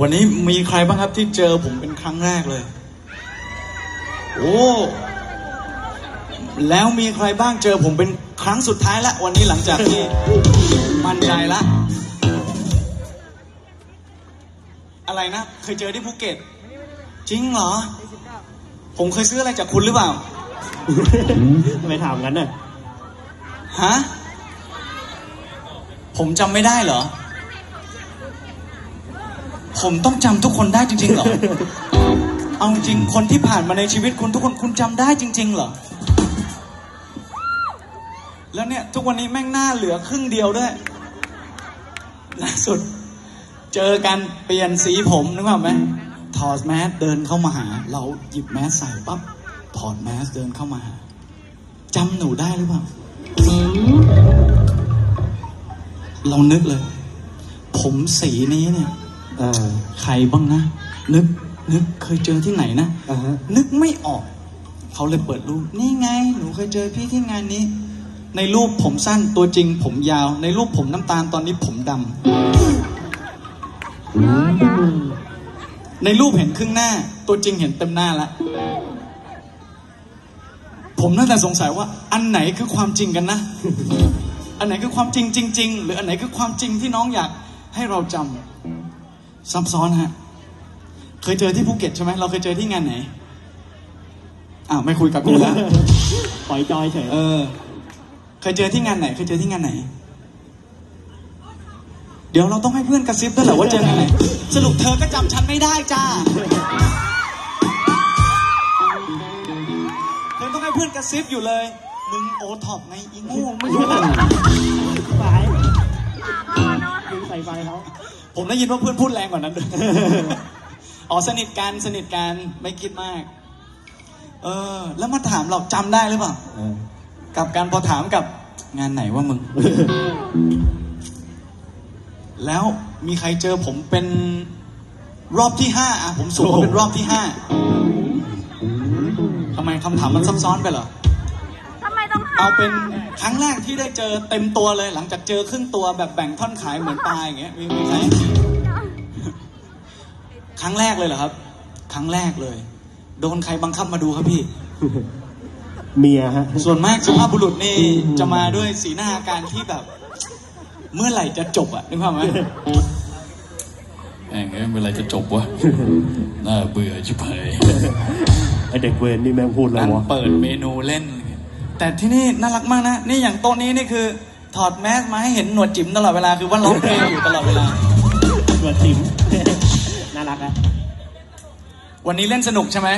วันนี้มีใครบ้างครับที่เจอผมเป็นครั้งแรกเลย โอ้ แล้วมีใครบ้างเจอผมเป็นครั้งสุดท้ายละ วันนี้หลังจากที่มั่นใจละ อะไรนะ เคยเจอที่ภูเก็ต จริงเหรอ ผมเคยซื้ออะไรจากคุณหรือเปล่า ทำไมถามงั้นน่ะ ฮะ ผมจำไม่ได้เหรอ ผมต้องจำทุกคนได้จริงๆเหรอ เอาจริงคนที่ผ่านมาในชีวิตคุณทุกคนคุณจำได้จริง ๆ เหรอ แล้วเนี่ย ทุกวันนี้แม่งหน้าเหลือครึ่งเดียวด้วยล่าสุด เจอกันเปลี่ยนสีผมนึกว่าพไหมถอดแมสเดินเข้ามาหา เราหยิบแมสใส่ปั๊บถอดแมสเดินเข้ามาหาจำหนูได้หรือเปล่า เรานึกเลย ผมสีนี้เนี่ย อ่า ใครบ้างนะ นึกนึกเคยเจอที่ไหนนะ อ่าฮะ นึกไม่ออก เขาเลยเปิดรูป นี่ไง หนูเคยเจอพี่ที่งานนี้ ในรูปผมสั้นตัวจริงผมยาว ในรูปผมน้ำตาลตอนนี้ผมดำในรูปเห็นครึ่งหน้า ตัวจริงเห็นเต็มหน้าแล้วผมน่าจะสงสัยว่า อันไหนคือความจริงกันนะ อันไหนคือความจริงจริง ๆ หรืออันไหนคือความจริงที่น้องอยากให้เราจำ ซับซ้อนฮะ เคยเจอที่ภูเก็ตใช่ไหมเราเคยเจอที่งานไหน อ้าวไม่คุยกับกูแล้ว ปล่อยจอยเฉย เออ เคยเจอที่งานไหน เคยเจอที่งานไหน เดี๋ยวเราต้องให้เพื่อนกระซิบด้วยเหรอว่าเจองานไหน สรุปเธอก็จำฉันไม่ได้จ้า เธอต้องให้เพื่อนกระซิบอยู่เลย มึงโอท็อปไงอีโง่ไม่รู้ไฟยิงใส่ไฟเขา ผมได้ยินว่าเพื่อนพูดแรงกว่านั้นด้วยอ๋อสนิทกันสนิทกันไม่คิดมาก เออ แล้วมาถามเราจำได้หรือเปล่าเออกับการพอถามกับงานไหนว่ามึง แล้วมีใครเจอผมเป็นรอบที่ห้าอะผมสูงว่าเป็นรอบที่ห้าทำไมคำถามมันซับซ้อนไปเหรอ เอาเป็นครั้งแรกที่ได้เจอเต็มตัวเลย หลังจากเจอครึ่งตัวแบบแบ่งท่อนขายเหมือนปลาอย่างเงี้ยมีมีใครครั้งแรกเลยเหรอครับ ครั้งแรกเลย โดนใครบังคับมาดูครับพี่ เมียฮะ ส่วนมากสุภาพบุรุษนี่จะมาด้วยสีหน้าอาการที่แบบ เมื่อไหร่จะจบอะนึกภาพไหมแม่งเอ้ยเมื่อไหรจะจบวะ น่าเบื่อชิบหายไอเด็กเวรนี่แม่งพูดอะไรนั้นวะ เปิดเมนูเล่น แต่ที่นี่น่ารักมากนะ นี่อย่างโต๊ะนี้นี่คือ ถอดแมสมาให้เห็นหนวดจิ๋มตลอดเวลาคือว่าร้องเพลงอยู่ตลอดเวลาตัวจิ๋ม น่ารักอะวันนี้เล่นสนุกใช่ไหม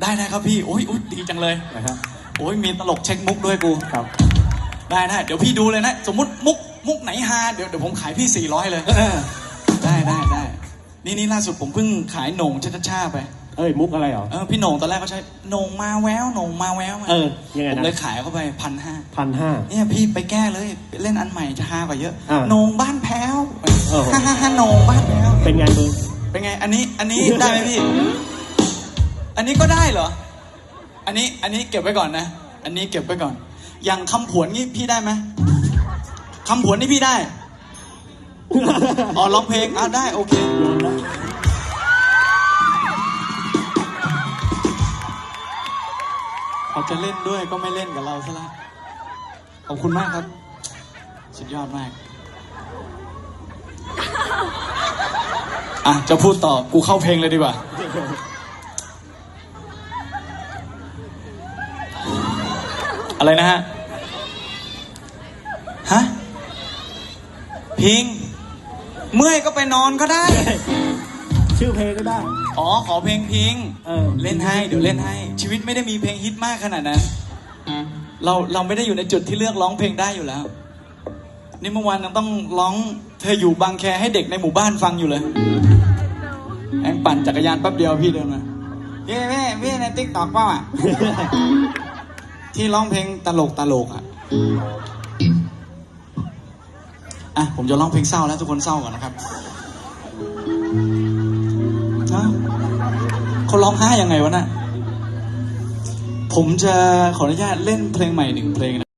ได้ได้ครับพี่ โอ้ยอุ๊ยดีจังเลยนะครับ โอ้ยมีตลกเช็คมุกด้วยกู ครับ ได้ได้เดี๋ยวพี่ดูเลยนะ สมมติมุกมุกไหนฮาเดี๋ยวเดี๋ยวผมขายพี่400เลยได้ได้ได้นี่นี่ล่าสุดผมเพิ่งขายโหน่งชัชชาไป เอ้ยมุกอะไรเหรอ เออพี่โหน่งตอนแรกเขาใช้โหน่งมาแววโหน่งมาแววเออยังไงผมนะเลยขายเข้าไปพันห้าพันห้าเนี่ยพี่ไปแก้เลยไปเล่นอันใหม่จะฮากว่าเยอะอ่าโหน่งบ้านแพ้วเออฮ่าฮ่าฮ่าโหน่งบ้านแพ้วเป็นไงมึงเป็นไง อันนี้อันนี้ได้ไหมพี่ อันนี้ก็ได้เหรอ อันนี้อันนี้เก็บไว้ก่อนนะ อันนี้เก็บไว้ก่อน อย่างคำผวนนี่พี่ได้ไหมคำผวนนี่พี่ได้อ๋อร้องเพลงอะได้โอเค เขาจะเล่นด้วยก็ไม่เล่นกับเราซะละขอบคุณมากครับ สุดยอดมาก อะ จะพูดต่อ กูเข้าเพลงเลยดีกว่า อะไรนะฮะ ฮะ พิง เมื่อยก็ไปนอนก็ได้ ชื่อเพลงก็ได้ อ๋อ ขอเพลงพิงเออ เล่นให้เดี๋ยวเล่นให้ ชีวิตไม่ได้มีเพลงฮิตมากขนาดนั้น เราเราไม่ได้อยู่ในจุดที่เลือกร้องเพลงได้อยู่แล้ว นี่เมื่อวานยังต้องร้องเธออยู่บางแคให้เด็กในหมู่บ้านฟังอยู่เลยแองปั่นจักรยานแป๊บเดียวพี่เดินมาพี่พี่พี่ในติ๊กต็อกเปล่าอะ ที่ร้องเพลงตลกตลกอะอะ ผมจะร้องเพลงเศร้าแล้วทุกคนเศร้าก่อนนะครับ เขาร้องไห้ยังไงวะน่ะ ผมจะขออนุญาตเล่นเพลงใหม่หนึ่งเพลงนะ